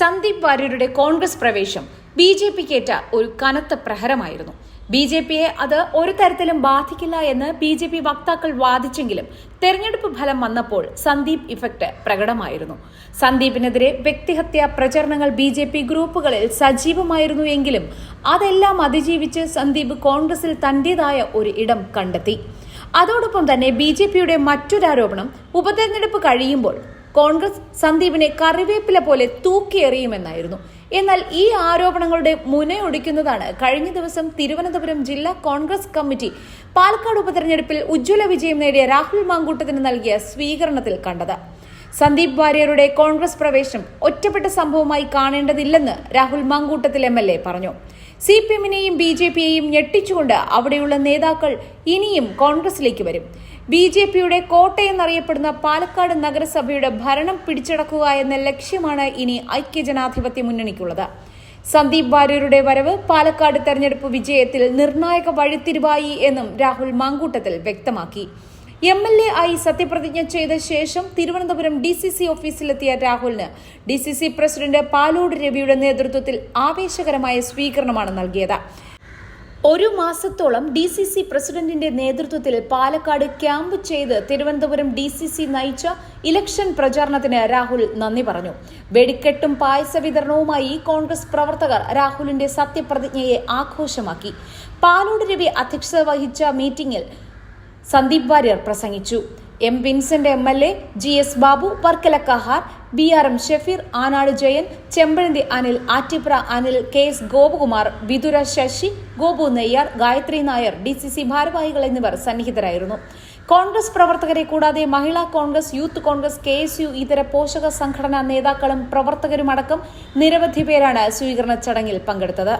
സന്ദീപ് വാര്യരുടെ കോൺഗ്രസ് പ്രവേശം B J പിക്കേറ്റ ഒരു കനത്ത പ്രഹരമായിരുന്നു. ബി ജെ പിയെ അത് ഒരു തരത്തിലും ബാധിക്കില്ല എന്ന് ബി ജെ പി വക്താക്കൾ വാദിച്ചെങ്കിലും തെരഞ്ഞെടുപ്പ് ഫലം വന്നപ്പോൾ സന്ദീപ് ഇഫക്റ്റ് പ്രകടമായിരുന്നു. സന്ദീപിനെതിരെ വ്യക്തിഹത്യാ പ്രചരണങ്ങൾ ബി ജെ പി ഗ്രൂപ്പുകളിൽ സജീവമായിരുന്നു എങ്കിലും അതെല്ലാം അതിജീവിച്ച് സന്ദീപ് കോൺഗ്രസിൽ തന്റേതായ ഒരു ഇടം കണ്ടെത്തി. അതോടൊപ്പം തന്നെ ബി ജെ പിയുടെ മറ്റൊരാരോപണം ഉപതെരഞ്ഞെടുപ്പ് കഴിയുമ്പോൾ കോൺഗ്രസ് സന്ദീപിനെ കറിവേപ്പില പോലെ തൂക്കിയെറിയുമെന്നായിരുന്നു. എന്നാൽ ഈ ആരോപണങ്ങളുടെ മുനയൊടിക്കുന്നതാണ് കഴിഞ്ഞ ദിവസം തിരുവനന്തപുരം ജില്ലാ കോൺഗ്രസ് കമ്മിറ്റി പാലക്കാട് ഉപതെരഞ്ഞെടുപ്പിൽ ഉജ്ജ്വല വിജയം നേടിയ രാഹുൽ മാങ്കൂട്ടത്തിന് നൽകിയ സ്വീകരണത്തിൽ കണ്ടത്. സന്ദീപ് വാര്യരുടെ കോൺഗ്രസ് പ്രവേശനം ഒറ്റപ്പെട്ട സംഭവമായി കാണേണ്ടതില്ലെന്ന് Rahul Mankoottathil M L A പറഞ്ഞു. സി പി എമ്മിനെയും ബി ജെ പിയെയും ഞെട്ടിച്ചുകൊണ്ട് അവിടെയുള്ള നേതാക്കൾ ഇനിയും കോൺഗ്രസിലേക്ക് വരും. ബി ജെ പിയുടെ കോട്ടയെന്നറിയപ്പെടുന്ന പാലക്കാട് നഗരസഭയുടെ ഭരണം പിടിച്ചടക്കുക എന്ന ലക്ഷ്യമാണ് ഇനി ഐക്യജനാധിപത്യ മുന്നണിക്കുള്ളത്. സന്ദീപ് വാര്യരുടെ വരവ് പാലക്കാട് തെരഞ്ഞെടുപ്പ് വിജയത്തിൽ നിർണായക വഴിത്തിരിവായി എന്നും രാഹുൽ മാങ്കൂട്ടത്തിൽ വ്യക്തമാക്കി. എം എൽ എ ആയി സത്യപ്രതിജ്ഞ ചെയ്ത ശേഷം തിരുവനന്തപുരം ഡി സി സി ഓഫീസിലെത്തിയ രാഹുലിന് D C C president Palode രവിയുടെ നേതൃത്വത്തിൽ ആവേശകരമായ സ്വീകരണമാണ് നൽകിയത്. ഒരു മാസത്തോളം ഡി സി സി പ്രസിഡന്റിന്റെ നേതൃത്വത്തിൽ പാലക്കാട് ക്യാമ്പ് ചെയ്ത് തിരുവനന്തപുരം ഡി സി സി നയിച്ച ഇലക്ഷൻ പ്രചാരണത്തിന് രാഹുൽ നന്ദി പറഞ്ഞു. വെടിക്കെട്ടും പായസ വിതരണവുമായി കോൺഗ്രസ് പ്രവർത്തകർ രാഹുലിന്റെ സത്യപ്രതിജ്ഞയെ ആഘോഷമാക്കി. പാലോട് രവി അധ്യക്ഷത വഹിച്ച മീറ്റിംഗിൽ സന്ദീപ് വാര്യർ പ്രസംഗിച്ചു. M Vincent M L A G S Babu Varkala Kahar B R M Shefeer Anad Jayan Chempazhanthy Anil Attipra Anil K S Gopakumar Vithura Sasi Gopu Neyyar Gayathri Nair D C C ഭാരവാഹികൾ എന്നിവർ സന്നിഹിതരായിരുന്നു. കോൺഗ്രസ് പ്രവർത്തകരെ കൂടാതെ Mahila Congress youth Congress K S U ഇതര പോഷക സംഘടനാ നേതാക്കളും പ്രവർത്തകരുമടക്കം നിരവധി പേരാണ് സ്വീകരണ ചടങ്ങിൽ പങ്കെടുത്തത്.